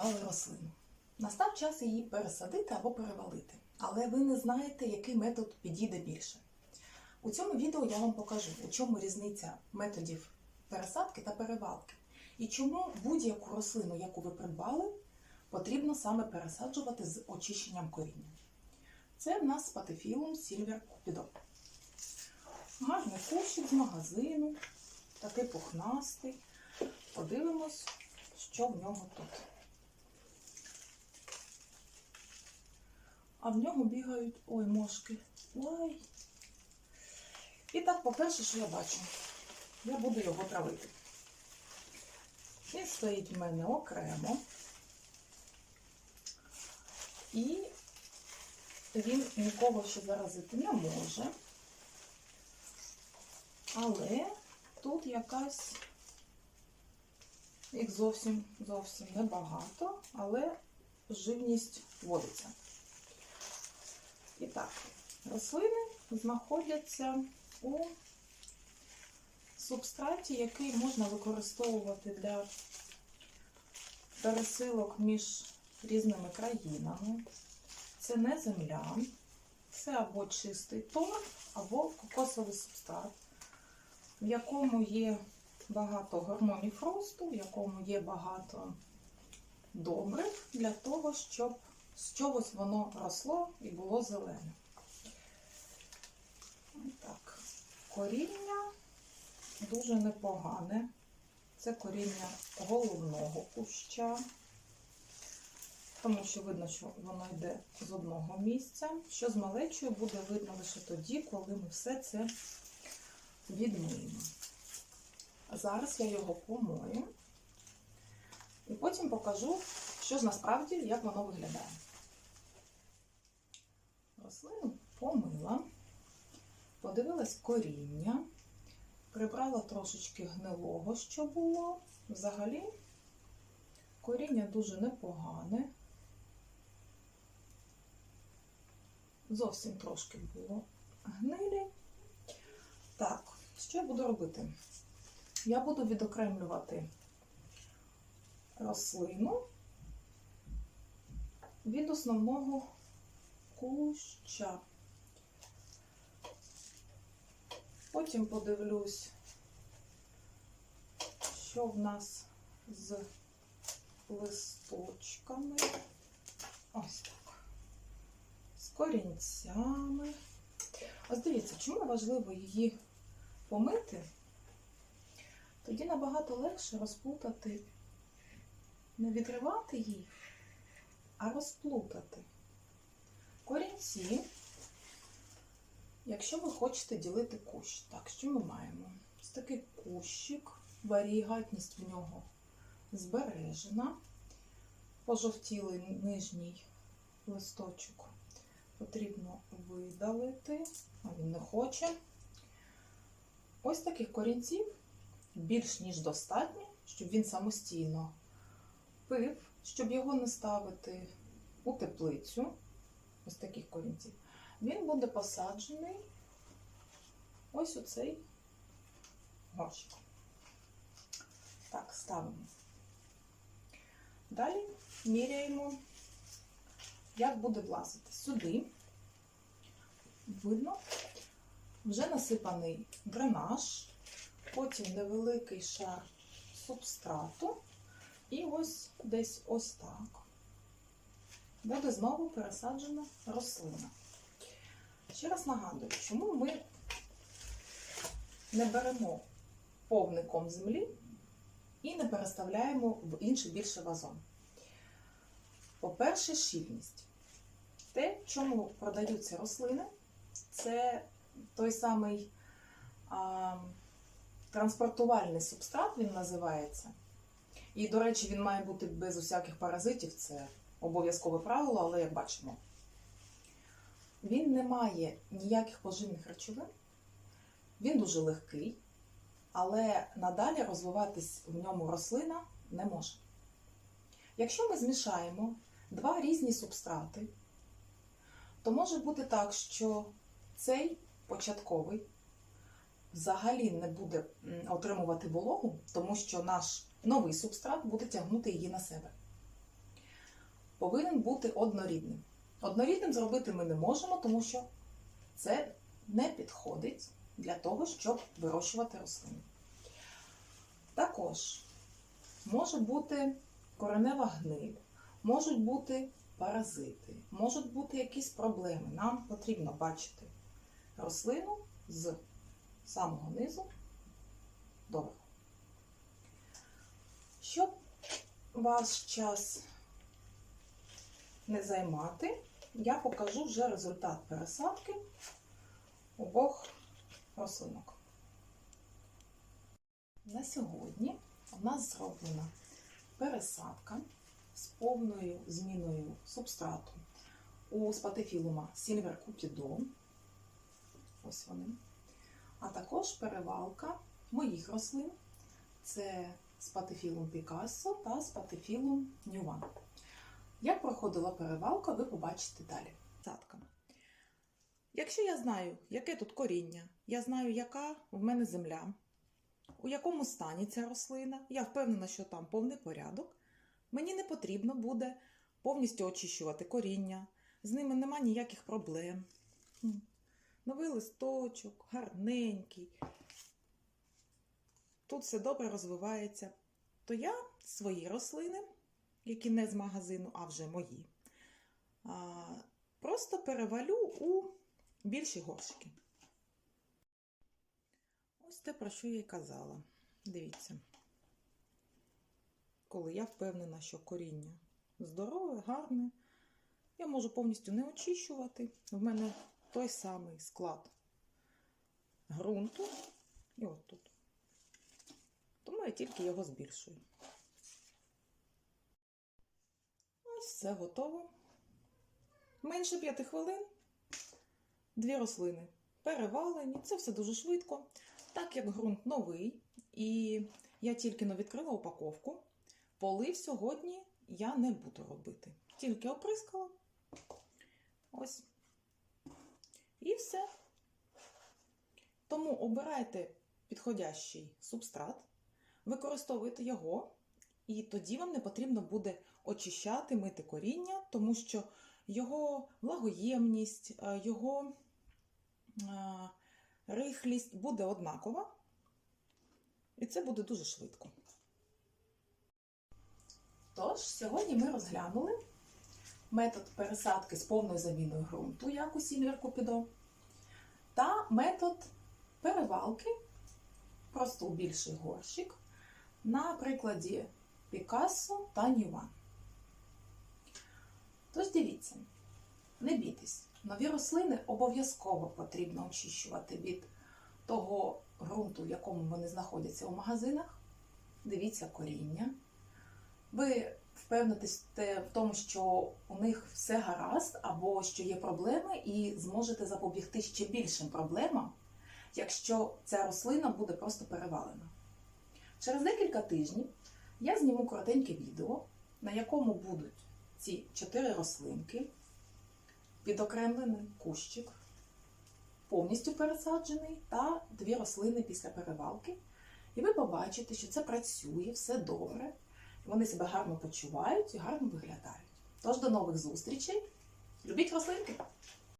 придбали рослину. Настав час її пересадити або перевалити, але ви не знаєте, який метод підійде більше. У цьому відео я вам покажу, у чому різниця методів пересадки та перевалки, і чому будь-яку рослину, яку ви придбали, потрібно саме пересаджувати з очищенням коріння. Це в нас патефілум Silver Cupido. Гарний кущик з магазину, такий пухнастий. Подивимось, що в нього тут. А в нього бігають ой, мошки. Ой. І так, по-перше, що я бачу, я буду його травити. Він стоїть в мене окремо. І він нікого ще заразити не може. Але тут якась їх зовсім зовсім небагато, але живність водиться. І так, рослини знаходяться у субстраті, який можна використовувати для пересилок між різними країнами. Це не земля, це або чистий торф, або кокосовий субстрат, в якому є багато гормонів росту, в якому є багато добрив для того, щоб з чогось воно росло і було зелене. Так, коріння дуже непогане. Це коріння головного куща, тому що видно, що воно йде з одного місця. Що з малечою буде видно лише тоді, коли ми все це відмиємо. Зараз я його помою і потім покажу, що ж насправді, як воно виглядає. Рослину помила, подивилась коріння, прибрала трошечки гнилого, що було. Взагалі коріння дуже непогане. Зовсім трошки було гнилі. Так, що я буду робити? Я буду відокремлювати рослину від основного куща. Потім подивлюсь, що в нас з листочками. Ось так. З корінцями. Ось дивіться, чому важливо її помити? Тоді набагато легше розплутати, не відривати їх, а розплутати. Корінці, якщо ви хочете ділити кущ, так, що ми маємо? Ось такий кущик, варігатність в нього збережена, пожовтілий нижній листочок потрібно видалити, а він не хоче. Ось таких корінців більш ніж достатньо, щоб він самостійно пив, щоб його не ставити у теплицю, ось таких корінців, він буде посаджений ось у цей горщик. Так, ставимо. Далі міряємо, як буде влазити. Сюди, видно, вже насипаний дренаж, потім невеликий шар субстрату, і ось десь ось так буде знову пересаджена рослина. Ще раз нагадую, чому ми не беремо повником землі і не переставляємо в інший більше вазон. По-перше, щільність. Те, чому продаються рослини, це той самий а, транспортувальний субстрат, він називається. І, до речі, він має бути без усяких паразитів, це обов'язкове правило, але як бачимо, він не має ніяких поживних речовин, він дуже легкий, але надалі розвиватись в ньому рослина не може. Якщо ми змішаємо два різні субстрати, то може бути так, що цей початковий взагалі не буде отримувати вологу, тому що наш новий субстрат буде тягнути її на себе. повинен бути однорідним. Однорідним зробити ми не можемо, тому що це не підходить для того, щоб вирощувати рослини. Також може бути коренева гниль, можуть бути паразити, можуть бути якісь проблеми. Нам потрібно бачити рослину з самого низу до. Щоб ваш час не займати, я покажу вже результат пересадки обох рослинок. На сьогодні у нас зроблена пересадка з повною зміною субстрату у спатифілума Silver Cupidon. Ось вони. А також перевалка моїх рослин. Це спатифілум Пікассо та спатифілум Нюван. Як проходила перевалка, ви побачите далі. Садками. Якщо я знаю, яке тут коріння, я знаю, яка в мене земля, у якому стані ця рослина, я впевнена, що там повний порядок, мені не потрібно буде повністю очищувати коріння, з ними нема ніяких проблем. Новий листочок, гарненький. Тут все добре розвивається. То я свої рослини, які не з магазину, а вже мої, просто перевалю у більші горшки. Ось те, про що я й казала. Дивіться. Коли я впевнена, що коріння здорове, гарне, я можу повністю не очищувати. В мене той самий склад тут. Я тільки його збільшую. Ось все готово. Менше 5 хвилин. Дві рослини перевалені. Це все дуже швидко. Так як ґрунт новий, і я тільки но відкрила упаковку, полив сьогодні я не буду робити. Тільки оприскала. Ось. І все. Тому обирайте підходящий субстрат, використовуйте його, і тоді вам не потрібно буде очищати, мити коріння, тому що його влагоємність, е, його е, рихлість буде однакова, і це буде дуже швидко. Тож, сьогодні ми розглянули метод пересадки з повною заміною ґрунту, як у Сільвер Купідо, та метод перевалки просто у більший горщик на прикладі Пікассо та Нюван. Тож дивіться, не бійтесь, нові рослини обов'язково потрібно очищувати від того ґрунту, в якому вони знаходяться у магазинах. Дивіться коріння. Ви впевнитесь в тому, що у них все гаразд, або що є проблеми, і зможете запобігти ще більшим проблемам, якщо ця рослина буде просто перевалена. Через декілька тижнів я зніму коротеньке відео, на якому будуть ці чотири рослинки, відокремлений кущик, повністю пересаджений, та дві рослини після перевалки. І ви побачите, що це працює, все добре. Вони себе гарно почувають і гарно виглядають. Тож до нових зустрічей. Любіть рослинки!